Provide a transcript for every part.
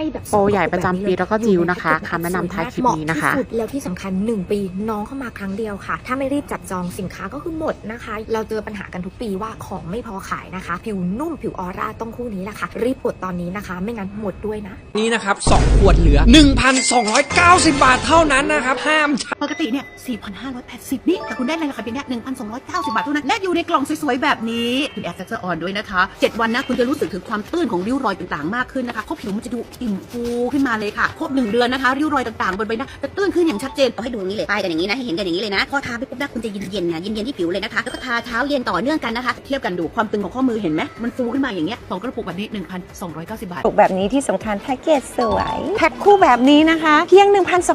ให้แบบโปรใหญ่ประจำปีแล้วก็จิวนะคะคำแนะนำท้ายคลิปนี้นะคะ เหมาที่สุดแล้วที่สำคัญ 1 ปีน้องเข้ามาครั้งเดียวค่ะ ถ้าไม่รีบจับจองสินค้าก็คือหมดนะคะ เราเจอปัญหากันทุกปีว่าของไม่พอขายนะคะ ผิวนุ่มผิวออร่าต้องคู่นี้แหละค่ะ รีบกดตอนนี้นะคะ ไม่งั้นหมดด้วยนะ นี้นะครับ 2 ขวดเหลือ 1,290 บาทเท่านั้นนะครับ ห้ามปกติเนี่ย 4,580 นี่แต่คุณได้ในราคาเพียงแค่1,290 บาทเท่านั้น และอยู่ในกล่องสวยๆ แบบนี้ คุณแอร์เซสออนด้วยนะคะ 7 วันนะ คุณจะรู้สึกถึงความตื้นของริ้วรอยต่างๆ มากขึ้นนะคะเพราะผิวมันจะดูอิ่มฟูขึ้นมาเลยค่ะครบ1เดือนนะคะริ้วรอยต่างๆบนใบหน้าจะตื้นขึ้นอย่างชัดเจนเอาให้ดูอย่างนี้เลยป้ายกันอย่างนี้นะให้เห็นกันอย่างนี้เลยนะพอทาไปปุ๊บนะคุณจะเย็นๆนะเย็นๆที่ผิวเลยนะคะแล้วก็ทาเช้าเย็นต่อเนื่องกันนะคะ เทียบกันดูความตึงของข้อมือเห็นไหมมันฟูขึ้นมาอย่างเงี้ยสองกระปุกแบบนี้ 1,290 บาทถูกแบบนี้ที่สำคัญแพ็กเกจสวยแพ็คคู่แบบนี้นะคะเพียง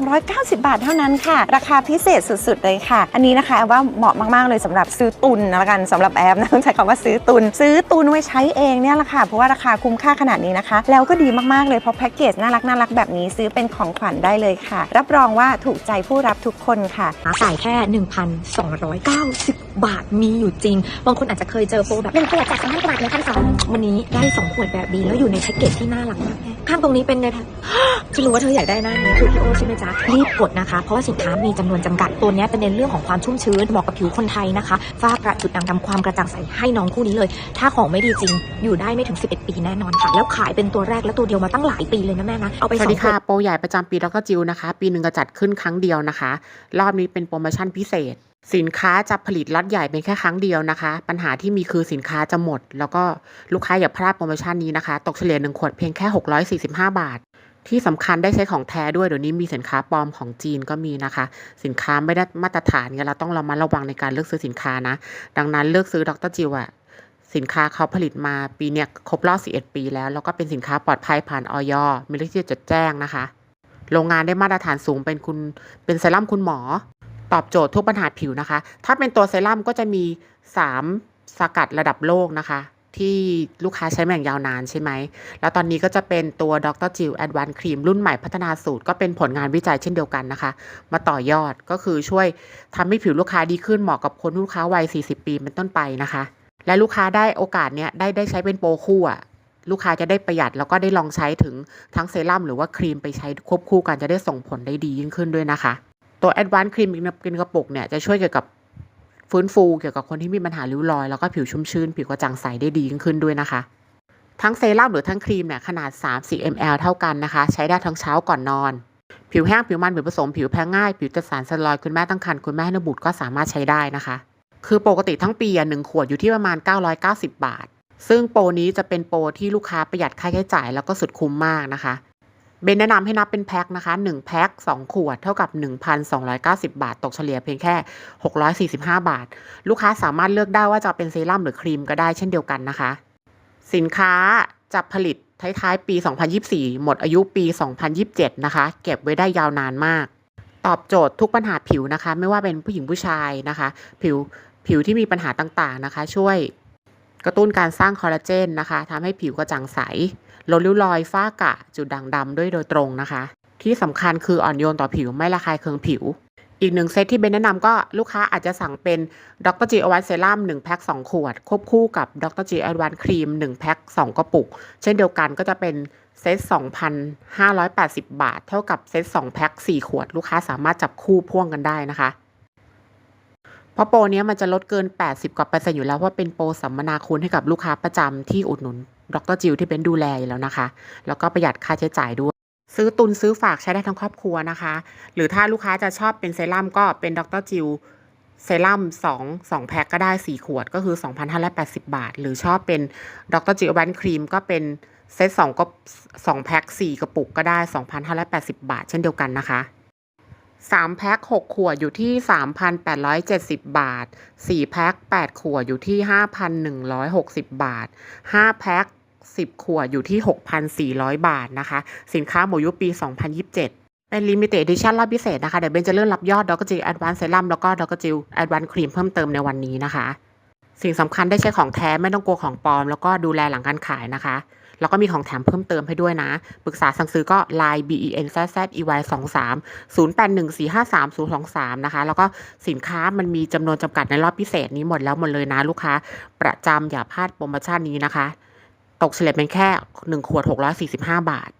1,290 บาทเท่านั้นค่ะ ราคาพิเศษสุดๆเลยค่ะ อันนี้นะคะแอฟว่าเหมาะมากๆเลยสำหรับซื้อตุนนะละกันสำหรับแอฟนะต้องใช้คำว่าซื้อตุน ซื้อตุนไว้ใช้เองเนี่ยแหละค่ะเพราะว่าราคาคุ้มค่าขนาดนี้นะคะ แล้วก็ดีมากๆเลยเพราะแพ็กเกจน่ารักน่ารักแบบนี้ซื้อเป็นของขวัญได้เลยค่ะ รับรองว่าถูกใจผู้รับทุกคนค่ะจ่ายแค่ 1,290 บาทมีอยู่จริง บางคนอาจจะเคยเจอโปรแบบหนึ่งขวดจาก2,000กว่าบาทหรือพันสองวันนี้ได้ 2 ขวดแบบนี้แล้วอยู่ในแพ็กเกจที่น่ารักมากแข้างตรงนี้เป็นไงคะจะรู้ว่าเธออยากได้หน้านี้คือพี่โอใช่ไหมจ๊ะรีบกดนะคะ เพราะว่าสินค้ามีจำนวนจำกัดตัวเนี้ยเป็นในเรื่องของความชุ่มชื้นเหมาะกับผิวคนไทยนะคะฝ้ากระจุดด่างดำความกระจ่างใสให้น้องคู่นี้เลย ถ้าของไม่ดีจริง อยู่ได้ไม่ถึง 11 ปีแน่นอนค่ะ แล้วขายเป็นตัวแรกและตัวเดียวมาตั้งหลายปีเลยนะแม่นะเอาไปสวัสดีสองขวค่ะดโปรใหญ่ประจำปีแล้วก็จิวนะคะ ปีหนึ่งจะจัดขึ้นครั้งเดียวนะคะ รอบนี้เป็นโปรโมชั่นพิเศษ สินค้าจะผลิตล็อตใหญ่เป็นแค่ครั้งเดียวนะคะ ปัญหาที่มีคือสินค้าจะหมด แล้วก็ลูกค้าอย่าพลาดโปรโมชั่นนี้นะคะ ตกเฉลี่ยหนึ่งขวดเพียงแค่ 645 บาท ที่สำคัญได้ใช้ของแท้ด้วยเดี๋ยวนี้มีสินค้าปลอมของจีนก็มีนะคะ สินค้าไม่ได้มาตรฐานเนี่ยเราต้องระมัดระวังในการเลือกซื้อสินค้านะ ดังนั้นเลือกซื้อดรจิวอะสินค้าเขาผลิตมาปีเนี้ยครบรอบ 11 ปีแล้ว แล้วก็เป็นสินค้าปลอดภัยผ่านออยมีเลขที่จดแจ้งนะคะ โรงงานได้มาตรฐานสูงเป็นคุณเป็นเซรั่มคุณหมอ ตอบโจทย์ทุกปัญหาผิวนะคะ ถ้าเป็นตัวเซรั่มก็จะมี 3 สกัดระดับโลกนะคะ ที่ลูกค้าใช้มาอย่างยาวนานใช่ไหม แล้วตอนนี้ก็จะเป็นตัวดรจิวแอดวานซ์ครีมรุ่นใหม่พัฒนาสูตร ก็เป็นผลงานวิจัยเช่นเดียวกันนะคะ มาต่อยอดก็คือช่วยทำให้ผิวลูกค้าดีขึ้นเหมาะกับคนลูกค้าวัย 40 ปีเป็นต้นไปนะคะ และลูกค้าได้โอกาสเนี้ยได้ได้ใช้เป็นโปรคู่อะลูกค้าจะได้ประหยัดแล้วก็ได้ลองใช้ถึงทั้งเซรั่มหรือว่าครีมไปใช้ควบคู่กันจะได้ส่งผลได้ดียิ่งขึ้นด้วยนะคะ ตัว Advanced Cream กินกระปุกเนี่ยจะช่วยเกี่ยวกับฟื้นฟูเกี่ยวกับคนที่มีปัญหาริ้วรอย แล้วก็ผิวชุ่มชื้น ผิวกระจ่างใสได้ดียิ่งขึ้นด้วยนะคะ ทั้งเซรั่มหรือทั้งครีมเนี่ยขนาด 3-4 ml เท่ากันนะคะ ใช้ได้ทั้งเช้าก่อนนอน ผิวแห้งผิวมันผิวผสมผิวแพ้ง่าย ผิวจะสารสลอยคุณแม่ตั้งครรภ์คุณแม่ให้นมบุตรก็สามารถใช้ได้นะคะ คือปกติทั้งปีอะหนึ่งขวดอยู่ที่ประมาณ 990 บาท ซึ่งโปรนี้จะเป็นโปรที่ลูกค้าประหยัดค่าใช้จ่ายแล้วก็สุดคุ้มมากนะคะ เบนแนะนำให้นับเป็นแพ็คนะคะ1แพ็ค2ขวดเท่ากับ 1,290 บาท ตกเฉลี่ยเพียงแค่ 645 บาท ลูกค้าสามารถเลือกได้ว่าจะเป็นเซรั่มหรือครีมก็ได้เช่นเดียวกันนะคะ สินค้าจะผลิตท้ายๆปี 2024 หมดอายุปี 2027 นะคะ เก็บไว้ได้ยาวนานมาก ตอบโจทย์ทุกปัญหาผิวนะคะ ไม่ว่าเป็นผู้หญิงผู้ชายนะคะ ผิวผิวที่มีปัญหาต่างๆนะคะ ช่วยกระตุ้นการสร้างคอลลาเจนนะคะทำให้ผิวกระจ่างใส ลดริ้วรอยฝ้ากะ จุดด่างดำด้วยโดยตรงนะคะ ที่สำคัญคืออ่อนโยนต่อผิวไม่ระคายเคืองผิว อีกหนึ่งเซตที่เบนแนะนำก็ลูกค้าอาจจะสั่งเป็นดรจีอวันเซรั่ม1แพ็ค2ขวด ควบคู่กับดรจีอวันครีม1แพ็ค2กระปุก เช่นเดียวกันก็จะเป็นเซต 2,580 บาท เท่ากับเซต 2 แพ็ค 4 ขวด ลูกค้าสามารถจับคู่พ่วงกันได้นะคะ เพราะโปรนี้มันจะลดเกิน 80 กว่าเปอร์เซ็นต์อยู่แล้ว เพราะเป็นโปรสัมมนาคุณให้กับลูกค้าประจำที่อุดหนุน ดรจิวที่เป็นดูแลอยู่แล้วนะคะ แล้วก็ประหยัดค่าใช้จ่ายด้วย ซื้อตุนซื้อฝากใช้ได้ทั้งครอบครัวนะคะ หรือถ้าลูกค้าจะชอบเป็นเซรั่มก็เป็นดรจิวเซรั่ม2 2 แพ็คก็ได้ 4 ขวดก็คือ 2,580 บาท หรือชอบเป็นดรจิวแวนครีมก็เป็นเซต2ก็2แพ็ค4 กระปุกก็ได้ 2,580 บาท เช่นเดียวกันนะคะ3แพ็ค6ขวดอยู่ที่ 3,870 บาท 4 แพ็ค8ขวดอยู่ที่ 5,160 บาท 5 แพ็ค 10 ขวดอยู่ที่ 6,400 บาทนะคะ สินค้าหมดอายุปี 2027เป็น Limited Edition รอบพิเศษนะคะ เดี๋ยวเบนจะเลื่อนรับยอดดอกจิวแอดวานซ์เซรั่มแล้วก็ดอกจิวแอดวานซ์ครีมเพิ่มเติมในวันนี้นะคะ สิ่งสำคัญได้ใช้ของแท้ไม่ต้องกลัวของปลอม แล้วก็ดูแลหลังการขายนะคะ แล้วก็มีของแถมเพิ่มเติมให้ด้วยนะ ปรึกษาสั่งซื้อก็ Line B E N Z Z E Y 2 3 0 8 1 4 5 3 0 2 3นะคะ แล้วก็สินค้ามันมีจำนวนจำกัดในรอบพิเศษนี้หมดแล้วหมดเลยนะลูกค้า ประจำอย่าพลาดโปรโมชั่นนี้นะคะ ตกเฉลี่ยเป็นแค่ 1 ขวด 645 บาท